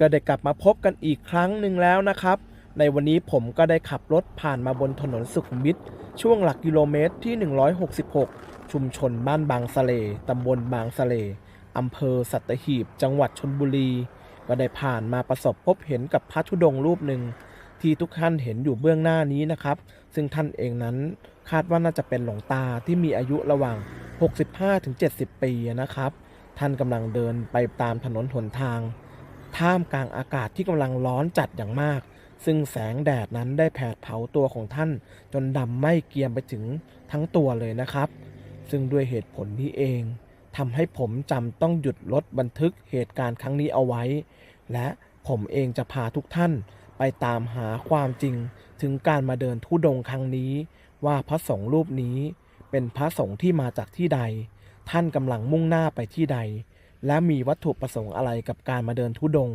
ก็ได้กลับมาพบกันอีกครั้งหนึ่งแล้วนะครับ ในวันนี้ผมก็ได้ขับรถผ่านมาบนถนนสุขุมวิทช่วงหลักกิโลเมตรที่ 166 ชุมชนบ้านบางสะเลตำบลบางสะเลอำเภอสัตหีบ จังหวัดชนบุรี ก็ได้ผ่านมาประสบพบเห็นกับพระธุดงค์รูปหนึ่ง ที่ทุกท่านเห็นอยู่เบื้องหน้านี้นะครับ ซึ่งท่านเองนั้นคาดว่าน่าจะเป็นหลวงตาที่มีอายุระหว่าง 65-70 ปีนะครับ ท่านกำลังเดินไปตามถนนหนทาง ท่ามกลางอากาศที่กำลังร้อนจัดอย่างมาก ซึ่งแสงแดดนั้นได้แผดเผาตัวของท่าน จนดำไหม้เกรียมไปถึงทั้งตัวเลยนะครับ ซึ่งด้วยเหตุผลนี้เองทำให้ผมจำต้องหยุดรถบันทึกเหตุการณ์ครั้งนี้เอาไว้ และผมเองจะพาทุกท่านไปตามหาความจริงถึงการมาเดินทุดงครั้งนี้ ว่าพระสงฆ์รูปนี้เป็นพระสงฆ์ที่มาจากที่ใด ท่านกำลังมุ่งหน้าไปที่ใด และมีวัตถุประสงค์อะไรกับการมาเดินทุดง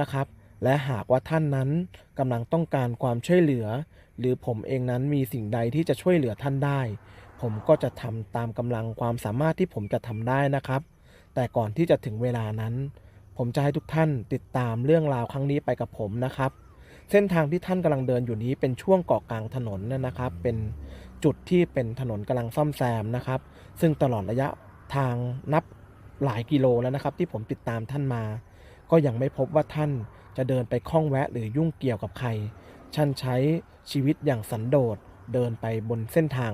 นะครับ และหากว่าท่านนั้นกำลังต้องการความช่วยเหลือ หรือผมเองนั้นมีสิ่งใดที่จะช่วยเหลือท่านได้ ผมก็จะทำตามกำลังความสามารถที่ผมจะทำได้นะครับ แต่ก่อนที่จะถึงเวลานั้น ผมจะให้ทุกท่านติดตามเรื่องราวครั้งนี้ไปกับผมนะครับ เส้นทางที่ท่านกำลังเดินอยู่นี้เป็นช่วงเกาะกลางถนนนะครับ เป็นจุดที่เป็นถนนกำลังซ่อมแซมนะครับ ซึ่งตลอดระยะทางนับ หลายกิโลแล้วนะครับที่ผมติดตามท่านมา ก็ยังไม่พบว่าท่านจะเดินไปข้องแวะหรือยุ่งเกี่ยวกับใครท่านใช้ชีวิตอย่างสันโดษเดินไปบนเส้นทาง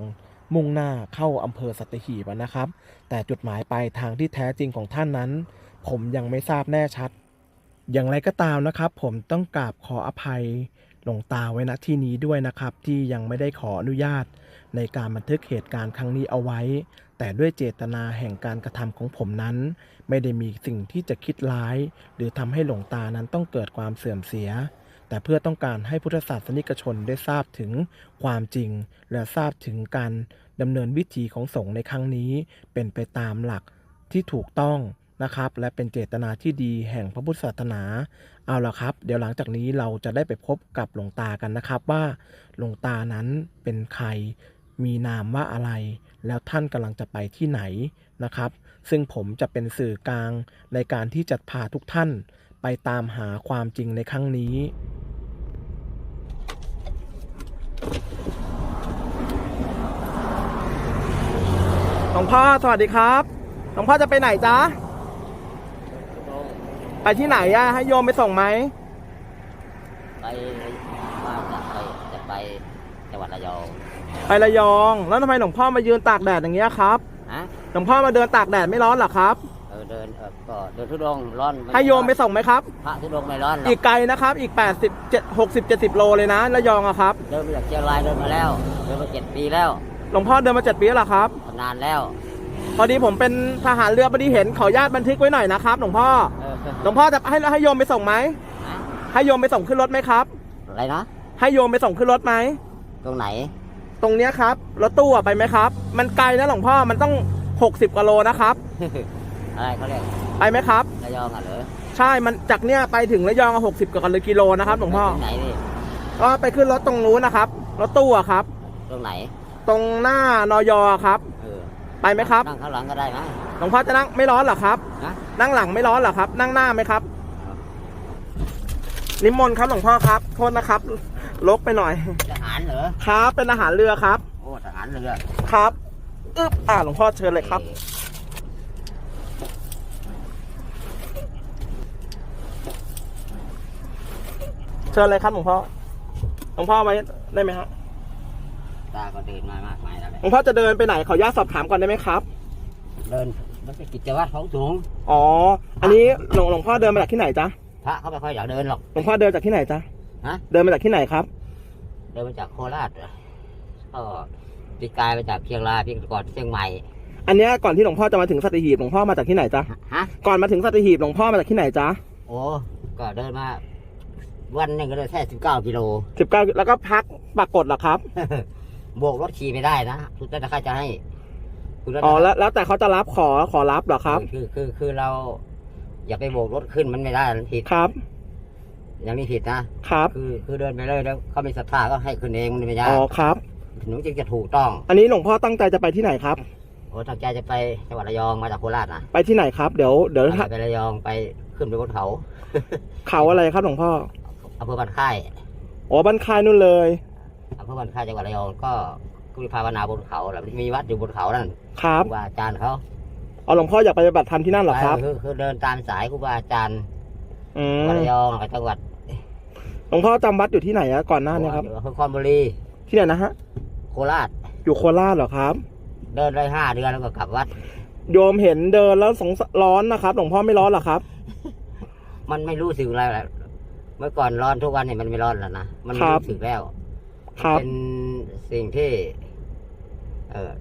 มุ่งหน้าเข้าอำเภอสัตหีบนะครับ แต่จุดหมายปลายทางที่แท้จริงของท่านนั้น ผมยังไม่ทราบแน่ชัด อย่างไรก็ตามนะครับ ผมต้องกราบขออภัยหลวงตาไว้ณที่นี้ด้วยนะครับ ที่ยังไม่ได้ขออนุญาต ในการบันทึกเหตุการณ์ครั้งนี้เอาไว้ แต่ด้วยเจตนาแห่งการกระทำของผมนั้น ไม่ได้มีสิ่งที่จะคิดร้าย หรือทำให้หลวงตานั้นต้องเกิดความเสื่อมเสีย แต่เพื่อต้องการให้พุทธศาสนิกชนได้ทราบถึงความจริง และทราบถึงการดำเนินวิถีของสงฆ์ในครั้งนี้ เป็นไปตามหลักที่ถูกต้องนะครับและเป็นเจตนาที่ดีแห่งพระพุทธศาสนา เอาละครับ เดี๋ยวหลังจากนี้เราจะได้ไปพบกับหลวงตากันนะครับว่าหลวงตานั้นเป็นใคร มีนามว่าอะไร แล้วท่านกำลังจะไปที่ไหนนะครับ ซึ่งผมจะเป็นสื่อกลางในการที่จะพาทุกท่านไปตามหาความจริงในครั้งนี้หลวงพ่อสวัสดีครับหลวงพ่อจะไปไหนจ๊ะ ไปที่ไหนอะให้โยมไปส่งไหม ไปว่าจะไปจะไปจังหวัดระยอง ไประยอง แล้วทำไมหลวงพ่อมายืนตากแดดอย่างเงี้ยครับฮะหลวงพ่อมาเดินตากแดดไม่ร้อนเหรอครับ เออเดินเออก็เดินทุดงค์ร้อนให้โยมไปส่งไหมครับ พระทุดงค์ไม่ร้อนหรอกอีกไกลนะครับ อีก 80 7 60 70 โลเลยนะระยองอะครับ เดินมาจากเชียงรายเดินมาแล้ว เดินมาเจ็ดปีแล้วหลวงพ่อเดินมาเจ็ดปีแล้วเหรอครับ นานแล้ว พอดีผมเป็นทหารเรือพอดีเห็นขออนุญาตบันทึกไว้หน่อยนะครับหลวงพ่อ เออหลวงพ่อจะให้ให้โยมไปส่งไหม ฮะให้โยมไปส่งขึ้นรถไหมครับ อะไรนะให้โยมไปส่งขึ้นรถไหมตรงไหน ตรงเนี้ยครับรถตู้อะไปไหมครับ มันไกลนะหลวงพ่อมันต้อง 60กิโลนะครับ อะไรเขาเรียกไปไหมครับ ระยองอะเหรอใช่มันจากเนี้ยไปถึงระยองหกสิบกว่ากิโลนะครับหลวงพ่อตรงไหนนี่ก็ไปขึ้นรถตรงนู้นนะครับ รถตู้อะครับ ตรงไหนตรงหน้านอยอะครับ เออไปไหมครับ นั่งข้างหลังก็ได้นะหลวงพ่อจะนั่งไม่ร้อนเหรอครับฮะนั่งหลังไม่ร้อนเหรอครับ นั่งหน้าไหมครับ นิมนต์ครับหลวงพ่อครับ โทษนะครับลกไปหน่อยทหารเหรอครับ เป็นอาหารเรือครับ โอ้ทหารเรือครับอึ๊บอ่าหลวงพ่อเชิญเลยครับ เชิญเลยครับหลวงพ่อหลวงพ่อไว้ได้ไหมครับตาก็เดินมามากมายแล้วแหละหลวงพ่อจะเดินไปไหนขออนุญาตสอบถามก่อนได้ไหมครับ เดินมันเป็นกิจวัตรของสงฆ์อ๋อ อันนี้หลวงหลวงพ่อเดินมาจากที่ไหนจ๊ะพระเขาไม่ค่อยอยากเดินหรอก หลวงพ่อเดินจากที่ไหนจ๊ะฮะ เดินมาจากที่ไหนครับ เดินมาจากโคราชเหรอก็ปีกายมาจากเชียงรายปีก่อนเชียงใหม่ อันเนี้ยก่อนที่หลวงพ่อจะมาถึงสัตหีบหลวงพ่อมาจากที่ไหนจ๊ะฮะก่อนมาถึงสัตหีบหลวงพ่อมาจากที่ไหนจ๊ะโอ้ก็เดินมา วันหนึงก็เดินแค่สิบเก้ากิโล สิบเก้าแล้วก็พักปรากฏเหรอครับโบกรถขี่ไม่ได้นะคุณรัตนจะให้คุณรัตนอ๋อแล้วแล้วแต่เขาจะรับขอขอรับเหรอครับ คือคือคือเรา อย่าไปโบกรถขึ้นมันไม่ได้มันผิด ครับอ ย่างนี้ผิดนะครับ คือคือเดินไปเลยแล้วเขามีศรัทธาก็ให้ขึ้นเองมันไม่ได้อ๋อครับ หนูจึงจะถูกต้องอันนี้หลวงพ่อตั้งใจจะไปที่ไหนครับ โอ้ตั้งใจจะไปจังหวัดระยองมาจากโคราชนะไปที่ไหนครับเดี๋ยวเดี๋ยวถ้าไประยองไปขึ้นไปบนเขาเขาอะไรครับหลวงพ่ออำเภอบ้านค่ายอ๋อบ้านค่ายนู่นเลยอำเภอบ้านค่ายจังหวัดระยองก็ก็มีภาวนาบนเขาแล้วมีวัดอยู่บนเขานั่นครัคบรูบาอาจารย์เขาอ๋อหลวงพ่ออยากไปปฏิบัติธรรมที่นั่นเหรอครับ คือคือเดินตามสายครูบาอาจารย์อืจังมหวัดระยองกับจังหวัด หลวงพ่อจำวัดอยู่ที่ไหนอะก่อนหน้าเนี้ครับอยู่อำเภอคอนบุรี ที่ไหนนะฮะ โคราช อยู่โคราชเหรอครับ เดินได้ห้าเดือนแล้วก็กลับวัด โยมเห็นเดินแล้วสงสร้อนนะครับ หลวงพ่อไม่ร้อนเหรอครับ มันไม่รู้สึกอะไรแหละเมื่อก่อนร้อนทุกวันเนี่ยมันไม่ร้อนแล้วนะ มันครับ รู้สึกแล้วครับ เป็นสิ่งที่ เออ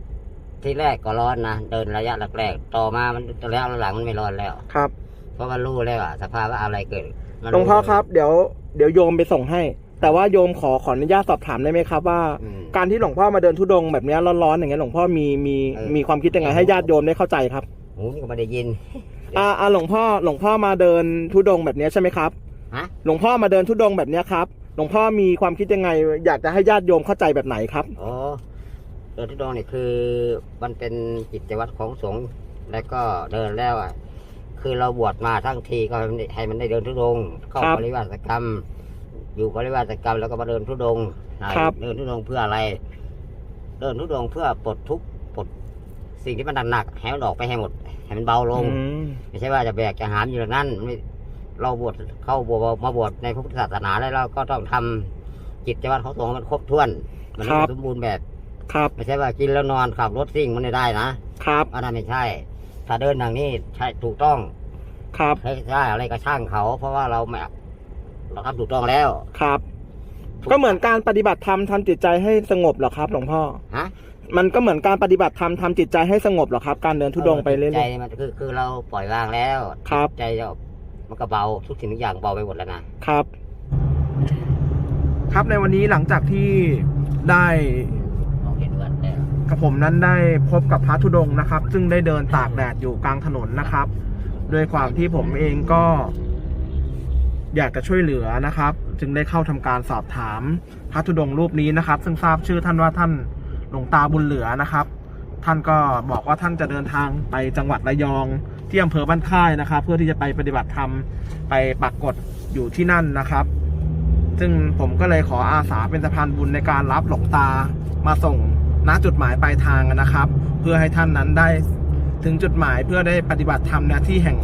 ที่แรกก็ร้อนนะ เดินระยะแรกๆต่อมา มันระยะหลังๆมันไม่ร้อนแล้ว ครับ เพราะมันรู้แล้วอะสภาพว่าอะไรเกิดมันหลวงพ่อครับ เดี๋ยว เดี๋ยวโยมไปส่งให้ แต่ว่าโยมขอขออนุญาตสอบถามได้ไหมครับว่า อืม การที่หลวงพ่อมาเดินทุดงค์แบบเนี้ยร้อนๆอย่างเงี้ยหลวงพ่อมีมีเออ มีความคิดยังไงให้ญาติโยมได้เข้าใจครับ หูนี่ก็ไม่ได้ยิน อ่าอ่าหลวงพ่อหลวงพ่อมาเดินทุดงค์แบบเนี้ยใช่ไหมครับฮะ หลวงพ่อมาเดินทุดงค์แบบเนี้ยครับ หลวงพ่อมีความคิดยังไง อยากจะให้ญาติโยมเข้าใจแบบไหนครับ อ๋อเดินทุดงค์นี่คือมันเป็นกิจวัตรของสงฆ์แล้วก็เดินแล้วอะ คือเราบวชมาทั้งทีก็ให้มันได้ให้มันได้เดินทุดงค์เข้าครับปริวาสกรรม อยู่ปริวาสกรรมแล้วก็มาเดินทุดงค์นะครับเดินทุดงค์เพื่ออะไร เดินทุดงค์เพื่อปลดทุกข์ปลดสิ่งที่มันหนักๆให้มันออกไปให้หมดให้มันเบาลงอืมไม่ใช่ว่าจะแบกจะหามอยู่อย่างนั้นไม่เราบวชเข้าบวชมาบวชในพระพุทธศาสนาแล้วเราก็ต้องทำกิจวัตรของสงฆ์ให้มันครบถ้วนมันให้มันสมบูรณ์แบบ ครับ ไม่ใช่ว่ากินแล้วนอนขับรถซิ่งมันไม่ได้นะครับอันนั้นไม่ใช่ ถ้าเดินอย่างนี้ใช่ถูกต้องครับใช่ใช่อะไรก็ช่างเขา เพราะว่าเราไม่เราทำถูกต้องแล้ว ครับ ก็เหมือนการปฏิบัติธรรมทำจิตใจให้สงบเหรอครับ หลวงพ่อฮะมันก็เหมือนการปฏิบัติธรรมทำจิตใจให้สงบเหรอครับ การเดินทุดงค์ไปเรื่ใจอยมันคือคือเราปล่อยวางแล้วครับใจเรามันก็เบาทุกสิ่งทุกอย่างเบาไปหมดแล้วนะๆครับ ครับในวันนี้หลังจากที่ได้ มองเห็นว่าแล้ว กับผมนั้นได้พบกับพระธุดงค์นะครับ ซึ่งได้เดินตากแดดอยู่กลางถนนนะครับด้วยความที่ผมเองก็ อยากจะช่วยเหลือนะครับ จึงได้เข้าทำการสอบถามพระธุดงค์รูปนี้นะครับ ซึ่งทราบชื่อท่านว่าท่านหลวงตาบุญเหลือนะครับ ท่านก็บอกว่าท่านจะเดินทางไปจังหวัดระยอง ที่อำเภอบ้านค่ายนะครับ เพื่อที่จะไปปฏิบัติธรรมไปปักกฎอยู่ที่นั่นนะครับ ซึ่งผมก็เลยขออาสาเป็นสะพานบุญในการรับหลวงตามาส่ง ณจุดหมายปลายทางนะครับ เพื่อให้ท่านนั้นได้ถึงจุดหมายเพื่อได้ปฏิบัติธรรมณที่แห่ง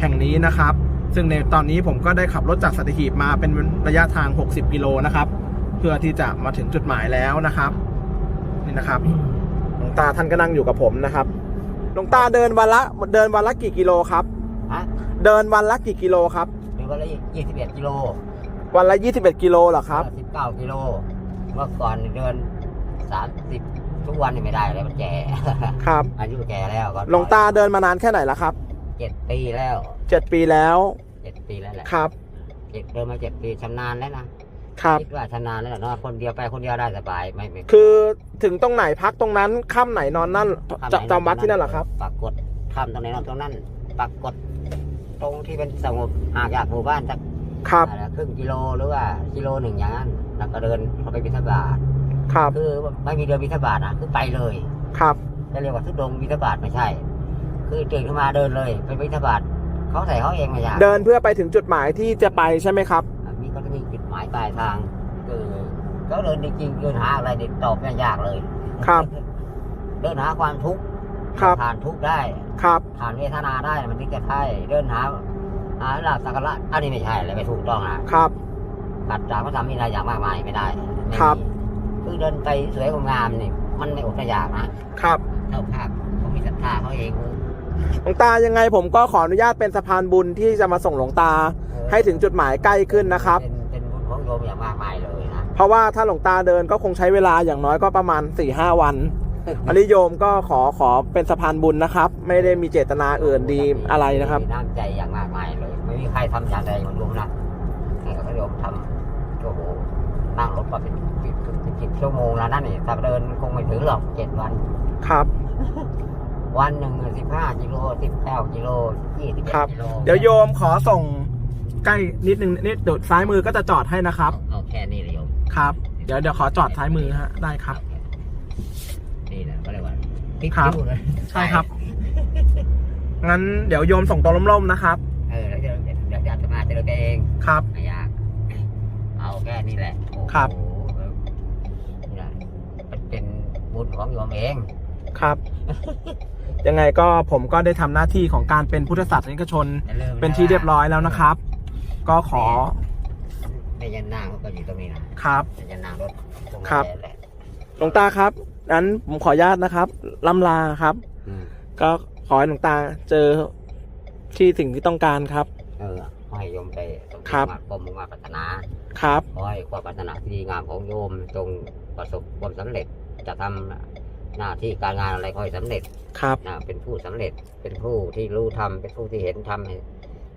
แห่งนี้นะครับ ซึ่งในตอนนี้ผมก็ได้ขับรถจากสัตหีบมาเป็นระยะทาง 60 กิโลนะครับ เพื่อที่จะมาถึงจุดหมายแล้วนะครับนี่นะครับหลวงตาท่านก็นั่งอยู่กับผมนะครับหลวงตาเดินวันละเดินวันละกี่กิโลครับฮะเดินวันละกี่กิโลครับหรือว่าละยี่สิบเอ็ดกิโลวันละ 21 กิโลเหรอครับ สิบเก้ากิโล เมื่อก่อนเดินสามสิบ ทุกวันนี่ไม่ได้เลยมันแก่ครับอายุแก่แล้วก็หลวงตาเดินมานานแค่ไหนแล้วครับเจ็ดปีแล้วเจ็ดปีแล้วเจ็ดปีแล้วแหละครับเจ็ดเดินมาเจ็ดปีชำนาญแล้วนะครับคิดว่าชำนาญแล้วนอนคนเดียวไปคนเดียวได้สบายไม่ไม่คือถึงตรงไหนพักตรงนั้นค่ำไหนนอนนั่นทำจะไหนจำวัดที่นั่นเหรอครับปักกดทำตรงไหนนอนตรงนั้นปักกดตรงที่เป็นสงบห่างจากหมู่บ้านสักครับอะไรครึ่งกิโลหรือว่ากิโลหนึ่งอย่างนั้นแล้วก็เดินเข้าไปบิณฑบาต ครับ คือไม่มีเดินบิณฑบาตนะคือไปเลยครับจะเรียกว่าทุดงค์บิณฑบาตไม่ใช่ คือตื่นขึ้นมาเดินเลยไปบิณฑบาตเขาใส่เขาเองไม่ยากเดินเพื่อไปถึงจุดหมายที่จะไปใช่ไหมครับ มีก็จะมีจุดหมายปลายทางคือเขาเดินจริงๆเดินหาอะไรเด็ดตอบไม่ยากเลย ครับ เดินหาความทุกข์ครับผ่านทุกข์ได้ครับผ่านเวทนาได้มันถึงจะใช่เดินหาหาลาบสักการะอันนี้ไม่ใช่เลยไม่ถูกต้องนะครับขัดจากพระธรรมวินัยอย่างมากมายไม่ได้ไม่มีครับ คือเดินไปสวยงามนี่ มันไม่อดอยากนะครับเจ้าภาพเขามีศรัทธาเขาเองหลวงตายังไงผมก็ขออนุญาตเป็นสะพานบุญที่จะมาส่งหลวงตา ให้ถึงจุดหมายใกล้ขึ้นนะครับ เป็นเป็นบุญของโยมอย่างมากมายเลยนะเพราะว่าถ้าหลวงตาเดินก็คงใช้เวลาอย่างน้อยก็ประมาณ4ี่ห้าวันอันนี้โยมก็ขอขอเป็นสะพานบุญนะครับ ไม่ได้มีเจตนาอื่นดีอะไรนะครับมีน้ำใจอย่างมากมายเลย ไม่มีใครทำอย่างใดเหมือนโยมนะนี่ก็โยมทำโอ้โหนั่งรถมาเป็นเป็นเป็น สิบชั่วโมงแล้วนั่นนี่ถ้าเดินคงไม่ถึงหรอกเจ็ดวัน ครับ วันหนึ่งสิบห้ากิโลสิบเก้ากิโลยี่สิบครับ กิโลเดี๋ยวโยมขอส่งใกล้นิดนึงนิดเดี๋ยวซ้ายมือก็จะจอดให้นะครับ เอาแค่นี้เลยโยมครับ เดี๋ยวเดี๋ยวขอจอดซ้ายมือฮะ ได้ครับนี่แหละก็เรียกว่าติ๊กครับคิ้วเลยใช่ครับ งั้นเดี๋ยวโยมส่งตัวล่มๆนะครับ เออแล้วเดี๋ยวเดี๋ยวเจอแกเอง ครับ ไม่ยาก เอาแค่นี้แหละโอ้โหครับ นี่แหละมันเป็น บุญของโยมเองครับ ยังไงก็ผมก็ได้ทำหน้าที่ของการเป็นพุทธศาสนิกชน อย่าลืมะเป็นที่เรียบร้อยแล้วนะครับ ก็ขอแม่ยันนางเขาก็อยู่ตรงนี้นะครับ แม่ยันนางรถตงนั้นครับ แหละหลวงตาครับนั้นผมขออนุญาตนะครับล่ำลาครับ อืมก็ขอให้หลวงตาเจอที่สิ่งที่ต้องการครับ เออขอให้โยมได้สมครับ มาปมมุ่งมาปรารถนา ครับ ขอให้ความปรารถนาที่ดีงามของโยมจงประสบความสำเร็จ จะทำหน้าที่การงานอะไรขอให้สำเร็จครับนะเป็นผู้สำเร็จเป็นผู้ที่รู้ทำเป็นผู้ที่เห็นทำให้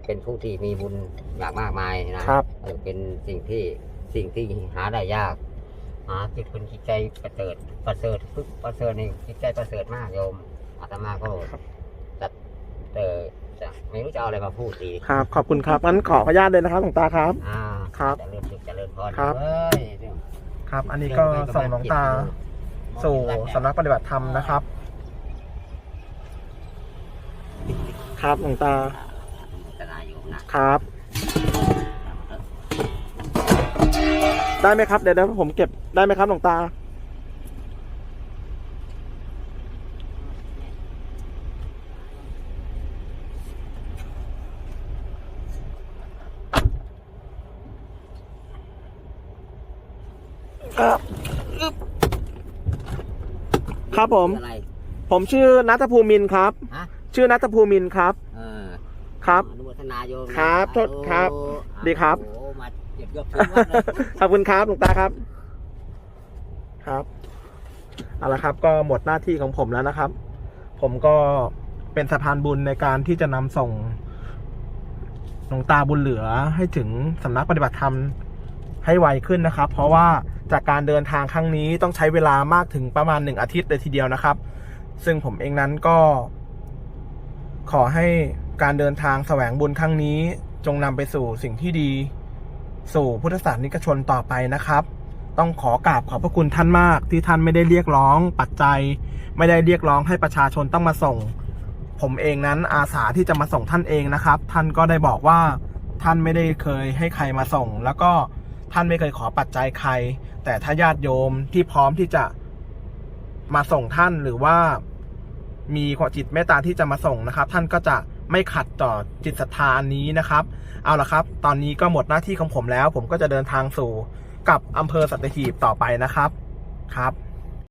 เป็นผู้ที่มีบุญอย่างมากมายนะครับเออเป็นสิ่งที่สิ่งที่หาได้ยากหาจิตคนจิตใจประเสริฐประเสริฐพึกประเสริฐนี่จิตใจประเสริฐมากโยมอาตมาก็จะเออจะไม่รู้จะเอาอะไรมาพูดดีครับ ขอบคุณครับงั้นขออนุญาตเลยนะครับหลวงตาครับอ่าครับจะเริ่มสุขจะเริ่มพรครับเว้ยเรื่องครับ อันนี้ก็ส่งหลวงตา สู่สำนักปฏิบัติธรรมนะครับ ครับหลวงตาครับ ได้ไหมครับเดี๋ยวเดี๋ยวผมเก็บได้ไหมครับหลวงตาครับ ครับผมอะไรผมชื่อนัทภูมินทร์ครับ ฮะชื่อนัทภูมินทร์ครับ เออครับ อนุโมทนาโยมนะครับโทษครับโอ้ดีครับ โอ้มาเก็บยกทุกวันเลยขอบคุณครับหลวงตาครับ ครับเอาละครับ ก็หมดหน้าที่ของผมแล้วนะครับ ผมก็เป็นสะพานบุญในการที่จะนำส่งหลวงตาบุญเหลือให้ถึงสำนักปฏิบัติธรรม ให้ไวขึ้นนะครับ เพราะว่าจากการเดินทางครั้งนี้ต้องใช้เวลามากถึงประมาณหนึ่งอาทิตย์เลยทีเดียวนะครับ ซึ่งผมเองนั้นก็ ขอให้การเดินทางแสวงบุญครั้งนี้ จงนำไปสู่สิ่งที่ดี สู่พุทธศาสนิกชนต่อไปนะครับ ต้องขอกราบขอบพระคุณท่านมากที่ท่านไม่ได้เรียกร้อง ปัจจัย ไม่ได้เรียกร้องให้ประชาชนต้องมาส่ง ผมเองนั้นอาสาที่จะมาส่งท่านเองนะครับ ท่านก็ได้บอกว่าท่านไม่ได้เคยให้ใครมาส่ง แล้วก็ ท่านไม่เคยขอปัจจัยใคร แต่ถ้าญาติโยมที่พร้อมที่จะมาส่งท่านหรือว่ามีความจิตเมตตาที่จะมาส่งนะครับ ท่านก็จะไม่ขัดต่อจิตศรัทธาอันนี้นะครับ เอาละครับ ตอนนี้ก็หมดหน้าที่ของผมแล้ว ผมก็จะเดินทางสู่กับอำเภอสัตหีบต่อไปนะครับครับ